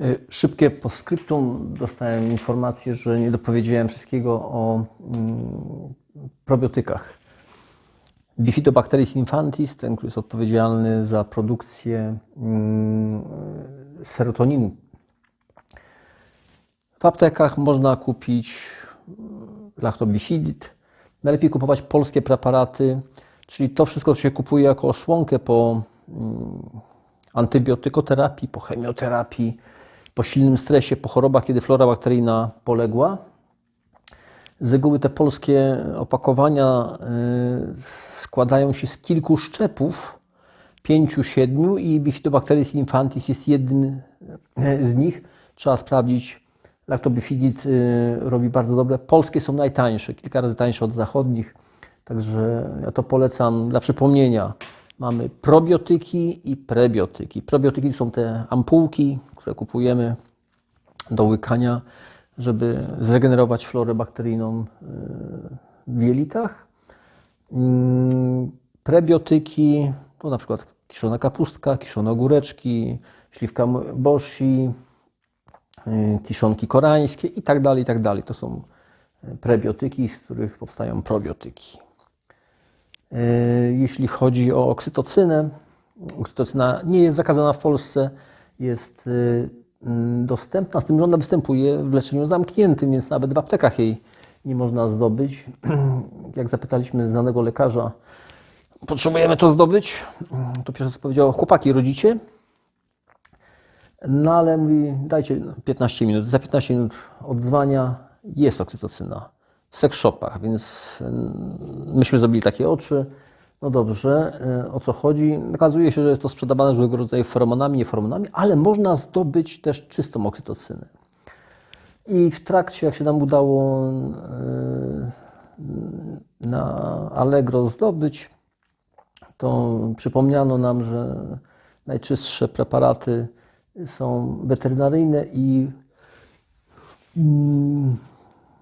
Y, Szybkie postscriptum. Dostałem informację, że nie dopowiedziałem wszystkiego o mm, probiotykach. Bifidobacteris infantis, ten, który jest odpowiedzialny za produkcję mm, serotoninu. W aptekach można kupić mm, lactobifidit. Najlepiej kupować polskie preparaty, czyli to wszystko, co się kupuje jako osłonkę po antybiotykoterapii, po chemioterapii, po silnym stresie, po chorobach, kiedy flora bakteryjna poległa. Z reguły te polskie opakowania y, składają się z kilku szczepów, pięciu, siedmiu i Bifidobacteris infantis jest jednym z nich. Trzeba sprawdzić. Lactobifidit y, robi bardzo dobre. Polskie są najtańsze, kilka razy tańsze od zachodnich. Także ja to polecam dla przypomnienia. Mamy probiotyki i prebiotyki. Probiotyki są te ampułki, które kupujemy do łykania, żeby zregenerować florę bakteryjną y, w jelitach. Mm, Prebiotyki to na przykład kiszona kapustka, kiszone ogóreczki, śliwka boshi, y, kiszonki koreańskie i tak dalej, i tak dalej. To są y, prebiotyki, z których powstają probiotyki. Jeśli chodzi o oksytocynę, oksytocyna nie jest zakazana w Polsce, jest y, mm, dostępna, z tym, że ona występuje w leczeniu zamkniętym, więc nawet w aptekach jej nie można zdobyć. Jak zapytaliśmy znanego lekarza, potrzebujemy to zdobyć, to pierwsze co powiedział, chłopaki, rodzicie? No ale mówi, dajcie 15 minut. Za 15 minut odzwania jest oksytocyna w seks shopach, więc mm, myśmy zrobili takie oczy. No dobrze, y, o co chodzi? Okazuje się, że jest to sprzedawane różnego rodzaju feromonami, nieferomonami, ale można zdobyć też czystą oksytocynę. I w trakcie, jak się nam udało y, na Allegro zdobyć, to przypomniano nam, że najczystsze preparaty są weterynaryjne i mm,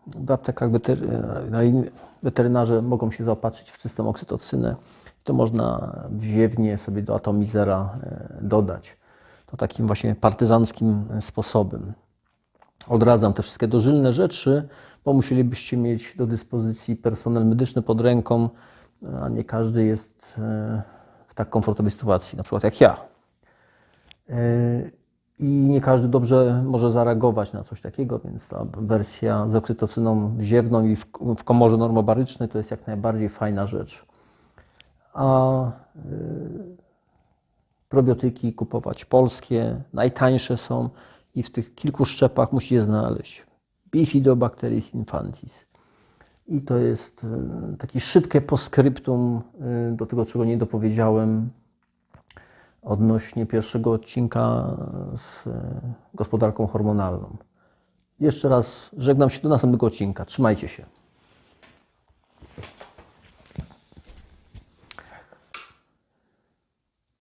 w aptekach wetery- weterynarze mogą się zaopatrzyć w czystą oksytocynę. To można wziewnie sobie do atomizera e, dodać. To takim właśnie partyzanckim sposobem. Odradzam te wszystkie dożylne rzeczy, bo musielibyście mieć do dyspozycji personel medyczny pod ręką, a nie każdy jest e, w tak komfortowej sytuacji, na przykład jak ja. I nie każdy dobrze może zareagować na coś takiego, więc ta wersja z oksytocyną wziewną i w, komorze normobarycznej to jest jak najbardziej fajna rzecz. A y, probiotyki kupować polskie, najtańsze są i w tych kilku szczepach musicie znaleźć Bifidobacteris infantis. I to jest y, takie szybkie postscriptum y, do tego, czego nie dopowiedziałem odnośnie pierwszego odcinka z y, gospodarką hormonalną. Jeszcze raz żegnam się do następnego odcinka. Trzymajcie się.